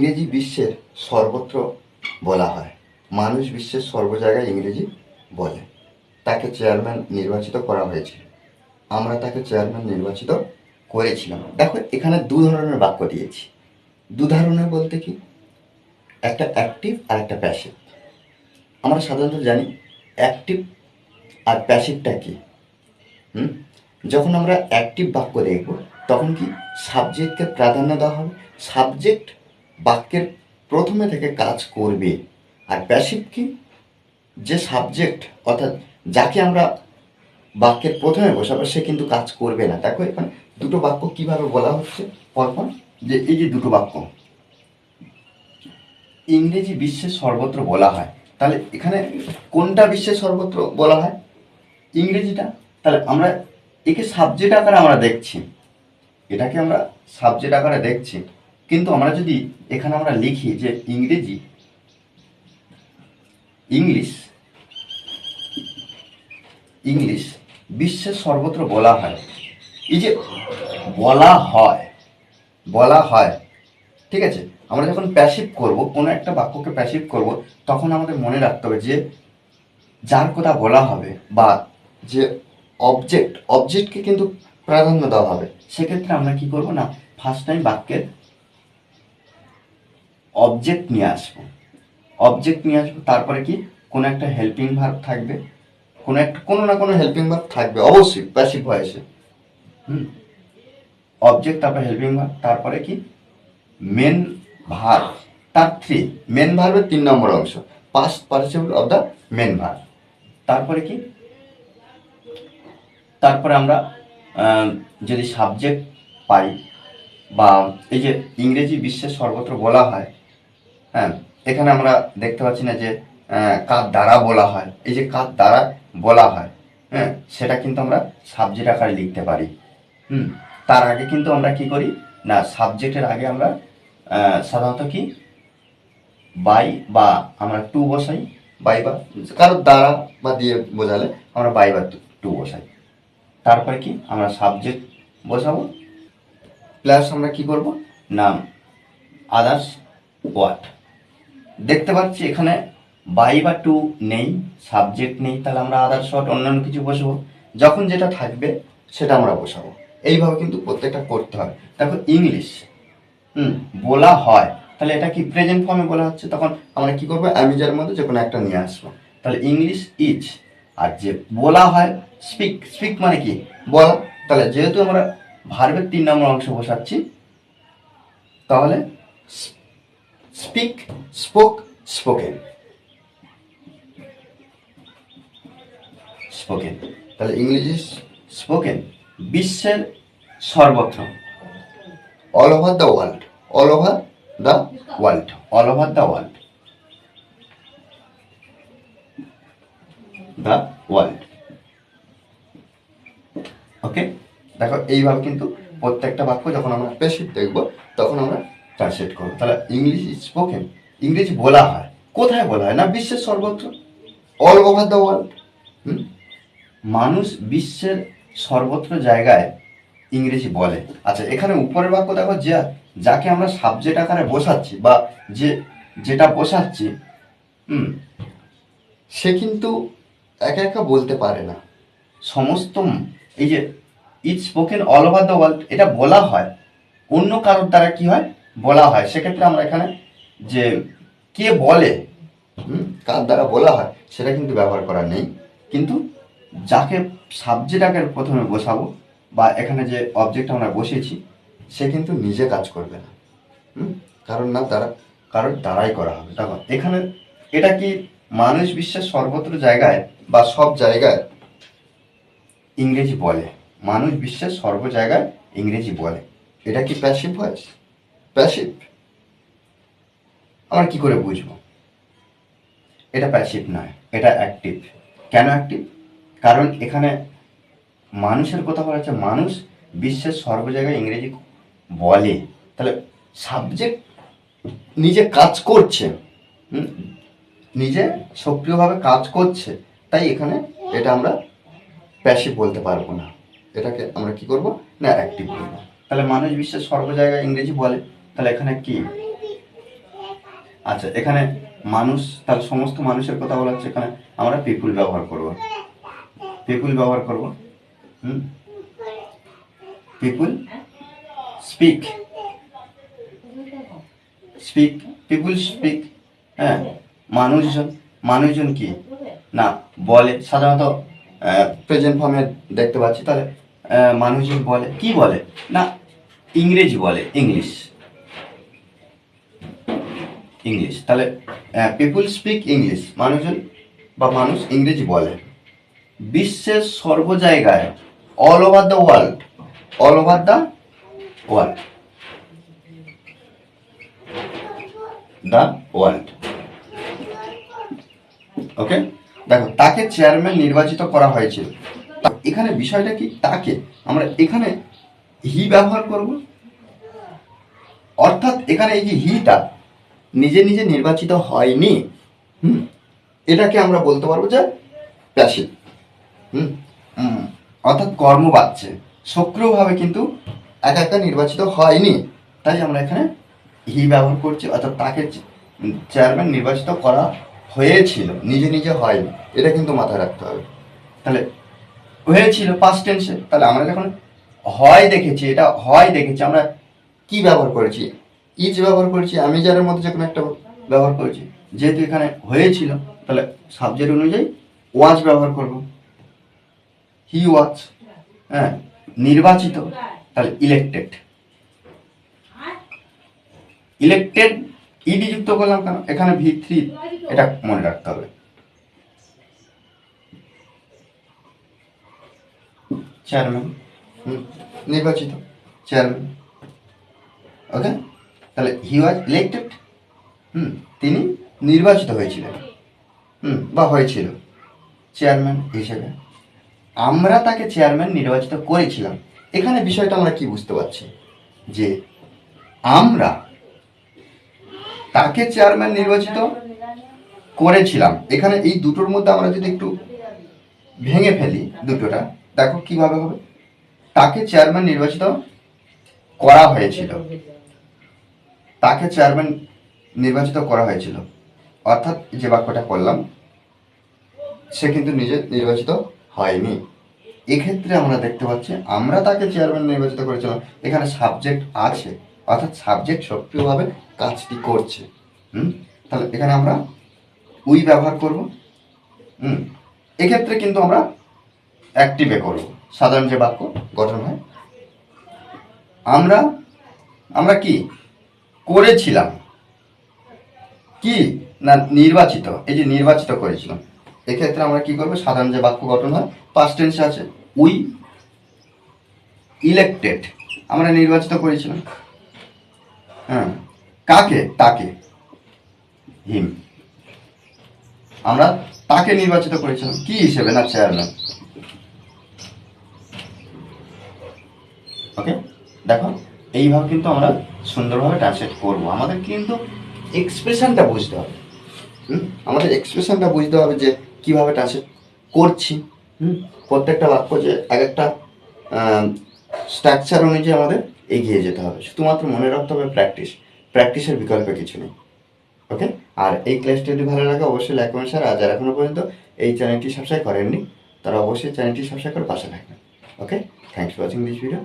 ইংরেজি বিশ্বের সর্বত্র বলা হয়। মানুষ বিশ্বের সর্ব জায়গায় ইংরেজি বলে। তাকে চেয়ারম্যান নির্বাচিত করা হয়েছিল আমরা তাকে চেয়ারম্যান নির্বাচিত করেছিলাম। দেখো, এখানে দু ধরনের বাক্য দিয়েছি। দু ধরনের বলতে কি? একটা অ্যাক্টিভ আর একটা প্যাসিভ আমরা সাধারণত জানি অ্যাক্টিভ আর প্যাসিভটা কি? হুম? যখন আমরা অ্যাক্টিভ বাক্য দেখব, তখন কি সাবজেক্টকে প্রাধান্য দেওয়া হবে? সাবজেক্ট বাক্যের প্রথমে থেকে কাজ করবে। আর প্যাসিভ কি? যে সাবজেক্ট অর্থাৎ যাকে আমরা বাক্যের প্রথমে বসাবো, সে কিন্তু কাজ করবে না। দেখো এখানে দুটো বাক্য কীভাবে বলা হচ্ছে? পরপর যে এই যে দুটো বাক্য, ইংরেজি বিশ্বের সর্বত্র বলা হয়। তাহলে এখানে কোনটা বিশ্বে সর্বত্র বলা হয়? ইংরেজিটা। তাহলে আমরা একে সাবজেক্ট আকারে আমরা দেখছি। এটাকে আমরা সাবজেক্ট আকারে দেখছি। কিন্তু আমরা যদি এখানে আমরা লিখি যে ইংরেজি, ইংলিশ ইংলিশ বিশ্বের সর্বত্র বলা হয়। এই যে বলা হয় বলা হয়, ঠিক আছে? আমরা যখন প্যাসিভ করব, কোনো একটা বাক্যকে প্যাসিভ করব, তখন আমাদের মনে রাখতে হবে যে যার কথা বলা হবে বা যে অবজেক্ট অবজেক্টকে কিন্তু প্রাধান্য দেওয়া হবে, সেক্ষেত্রে আমরা কি করব না ফার্স্ট টাইম বাক্যের অবজেক্ট নিয়ে আসব। অবজেক্ট নিয়ে আসব, তারপরে কি? কোনো একটা হেল্পিং ভার্ব থাকবে। কোনো একটা, কোনো না কোনো হেল্পিং ভার্ব থাকবে, অবশ্যই প্যাসিভ ভয়েসে হুম? অবজেক্ট তারপরে হেল্পিং ভার্ব তারপরে কি? মেন ভার্ব তার থ্রি মেন ভার্বের তিন নম্বর অংশ past participle of the main verb তারপরে কি? তারপরে আমরা যদি সাবজেক্ট পাই, বা এই যে ইংরেজি বিশ্বের সর্বত্র বলা হয় হ্যাঁ এখানে আমরা দেখতে পাচ্ছি না যে কার দ্বারা বলা হয়। এই যে কার দ্বারা বলা হয় হ্যাঁ সেটা কিন্তু আমরা সাবজেক্ট আকারে লিখতে পারি। হুম, তার আগে কিন্তু আমরা কি করি? না সাবজেক্টের আগে আমরা সাধারণত কি? বাই বা আমরা টু বসাই বাই বা কারোর দ্বারা বা দিয়ে বোঝালে আমরা বাই বা টু বসাই। তারপরে কি? আমরা সাবজেক্ট বসাবো প্লাস আমরা কি করব? নাম আদার্স ওয়ার্ড দেখতে পাচ্ছি এখানে বাই বা টু নেই সাবজেক্ট নেই, তাহলে আমরা আদার্স ওয়ার্ড অন্যান্য কিছু বসবো। যখন যেটা থাকবে, সেটা আমরা বসাবো। এইভাবে কিন্তু প্রত্যেকটা করতে হবে দেখো ইংলিশ হুম, বলা হয়। তাহলে এটা কি প্রেজেন্ট ফর্মে বলা হচ্ছে? তখন আমরা কি করব? অ্যামিজার মধ্যে যে কোনো একটা নিয়ে আসব। তাহলে ইংলিশ ইজ আর যে বলা হয় স্পিক স্পিক মানে কি? বলা। তাহলে যেহেতু আমরা ভার্বের তিন নম্বর অংশ বসাচ্ছি, তাহলে স্পিক স্পোক স্পোকেন স্পোকেন তাহলে ইংরেজি স্পোকেন বিশ্বের সর্বত্র all over the world all over the world all over the world the world okay দেখো, এইভাবে কিন্তু প্রত্যেকটা বাক্য যখন আমরা পেশিভ দেখব, তখন আমরা ট্রান্সলেট করো। তাহলে ইংলিশ ইজ স্পোকেন ইংরেজি বলা হয়। কোথায় বলা হয়? না বিশ্বের সর্বত্র? অল ওভার দ্য ওয়ার্ল্ড মানুষ বিশ্বের সর্বত্র জায়গায় ইংরেজি বলে। আচ্ছা এখানে উপরের বাক্য দেখো, যে যাকে আমরা সাবজেক্ট আকারে বসাচ্ছি বা যে, যেটা বসাচ্ছি, হুম, সে কিন্তু একা একা বলতে পারে না। সমস্ত এই যে it spoken all over the world এটা বলা হয়। অন্য কারোর দ্বারা কি হয়? বলা হয়। সেক্ষেত্রে আমরা এখানে যে কে বলে কার দ্বারা বলা হয়, সেটা কিন্তু ব্যবহার করা নেই। কিন্তু যাকে সাবজেক্ট আকারে প্রথমে বসাবো বা এখানে যে অবজেক্ট আমরা বসিয়েছি, সে কিন্তু নিজে কাজ করবে না। কারণ না তারা, কারোর দ্বারাই করা হবে। দেখো, এখানে এটা কি মানুষ বিশ্বের সর্বত্র জায়গায় বা সব জায়গায় ইংরেজি বলে? মানুষ বিশ্বের সর্ব জায়গায় ইংরেজি বলে। এটা কি প্যাসিভ ভয়েস প্যাসিভ আমরা কি করে বুঝব? এটা প্যাসিভ নয়, এটা অ্যাক্টিভ কেন অ্যাক্টিভ কারণ এখানে মানুষের কথা বলা হচ্ছে, মানুষ বিশ্বের সর্ব জায়গায় ইংরেজি বলে। তাহলে সাবজেক্ট নিজে কাজ করছে নিজে সক্রিয়ভাবে কাজ করছে, তাই এখানে এটা আমরা প্যাসিভ বলতে পারব না। এটাকে আমরা কি করব? না অ্যাক্টিভ করব তাহলে মানুষ বিশ্বের সর্ব জায়গায় ইংরেজি বলে। তাহলে এখানে কি? আচ্ছা এখানে মানুষ, তাহলে সমস্ত মানুষের কথা বলা হচ্ছে এখানে। আমরা পিপুল ব্যবহার করব। পিপুল ব্যবহার করব? হুম? People speak speak people speak হ্যাঁ মানুষজন মানুষজন কি? না, বলে, সাধারণত প্রেজেন্ট ফর্মে দেখতে পাচ্ছি, তাহলে মানুষজন বলে, কি বলে? না, ইংরেজি বলে ইংলিশ ইংলিশ তাহলে পিপুল স্পিক ইংলিশ মানুষজন বা মানুষ ইংরেজি বলে। বিশ্বের সর্ব জায়গায় all over the world all over the world the world okay দেখো, তাকে চেয়ারম্যান নির্বাচিত করা হয়েছিল। এখানে বিষয়টা কি? তাকে আমরা এখানে হি ব্যবহার করব। অর্থাৎ এখানে এই যে হিটা নিজে নিজে নির্বাচিত হয়নি, হুম, এটাকে আমরা বলতে পারব যে প্যাসিভ, হুম অর্থাৎ কর্ম বাড়ছে সক্রিয়ভাবে কিন্তু একা একা নির্বাচিত হয়নি, তাই আমরা এখানে হি ব্যবহার করছি, অর্থাৎ তাকে চেয়ারম্যান নির্বাচিত করা হয়েছিল, নিজে নিজে হয়নি, এটা কিন্তু মাথায় রাখতে হবে। তাহলে হয়েছিল পাস্ট টেন্সে তাহলে আমরা যখন হয় দেখেছি, এটা হয় দেখেছি, আমরা কি ব্যবহার করেছি? ইজ ব্যবহার করছি, আমি যার মধ্যে যে কোনো একটা ব্যবহার করেছি, যেহেতু এখানে হয়েছিল, তাহলে সাবজেক্ট অনুযায়ী ওয়াজ ব্যবহার করব। হি ওয়াজ হ্যাঁ নির্বাচিত, তাহলে ইলেক্টেড ইলেক্টেড ইডি যুক্ত করলাম কেন? এখানে ভি থ্রি এটা মনে রাখতে হবে। চেয়ারম্যান নির্বাচিত চেয়ারম্যান ওকে তাহলে হি ওয়াজ ইলেক্টেড হুম, তিনি নির্বাচিত হয়েছিলেন। হুম, বা হয়েছিল চেয়ারম্যান হিসেবে। আমরা তাকে চেয়ারম্যান নির্বাচিত করেছিলাম। এখানে বিষয়টা আমরা কি বুঝতে পারছি? যে আমরা তাকে চেয়ারম্যান নির্বাচিত করেছিলাম। এখানে এই দুটোর মধ্যে আমরা যদি একটু ভেঙে ফেলি দুটোটা, দেখো কীভাবে হবে। তাকে চেয়ারম্যান নির্বাচিত করা হয়েছিল। তাকে চেয়ারম্যান নির্বাচিত করা হয়েছিল। অর্থাৎ যে বাক্যটা করলাম, সে কিন্তু নিজে নির্বাচিত হয়নি। এক্ষেত্রে আমরা দেখতে পাচ্ছি, আমরা তাকে চেয়ারম্যান নির্বাচিত করেছিলাম। এখানে সাবজেক্ট আছে, অর্থাৎ সাবজেক্ট সক্রিয়ভাবে কাজটি করছে। হুম? তাহলে এখানে আমরা উই ব্যবহার করব। হুম? এক্ষেত্রে কিন্তু আমরা অ্যাক্টিভে করব। সাধারণ যে বাক্য গঠন হয়, আমরা আমরা কি? করেছিলাম। কি? না, নির্বাচিত। এই যে নির্বাচিত করেছিলাম। এক্ষেত্রে আমরা কি করব? সাধারণ যে বাক্য গঠন হয় পাস্ট আছে উই ইলেক্টেড আমরা নির্বাচিত করেছিলাম। হ্যাঁ। কাকে? তাকে। হিম আমরা তাকে নির্বাচিত করেছিলাম। কি হিসেবে? না চেয়ারম্যান ওকে দেখো। এইভাবে কিন্তু আমরা সুন্দরভাবে ট্রান্সলেট করব। আমাদের কিন্তু এক্সপ্রেশনটা বুঝতে হবে। হুম? আমাদের এক্সপ্রেশনটা বুঝতে হবে যে কীভাবে ট্রান্সলেট করছি। হুম? প্রত্যেকটা বাক্য যে এক একটা স্ট্রাকচার অনুযায়ী আমাদের এগিয়ে যেতে হবে। শুধুমাত্র মনে রাখতে হবে প্র্যাকটিস প্র্যাকটিসের বিকল্প কিছু নেই। ওকে আর এই ক্লাসটি যদি ভালো লাগে, অবশ্যই লাইক শেয়ার আর যারা এখনও পর্যন্ত এই চ্যানেলটি সাবস্ক্রাইব করেননি, তারা অবশ্যই চ্যানেলটি সাবস্ক্রাইব করে পাশে থাকবেন। Okay thanks for watching this video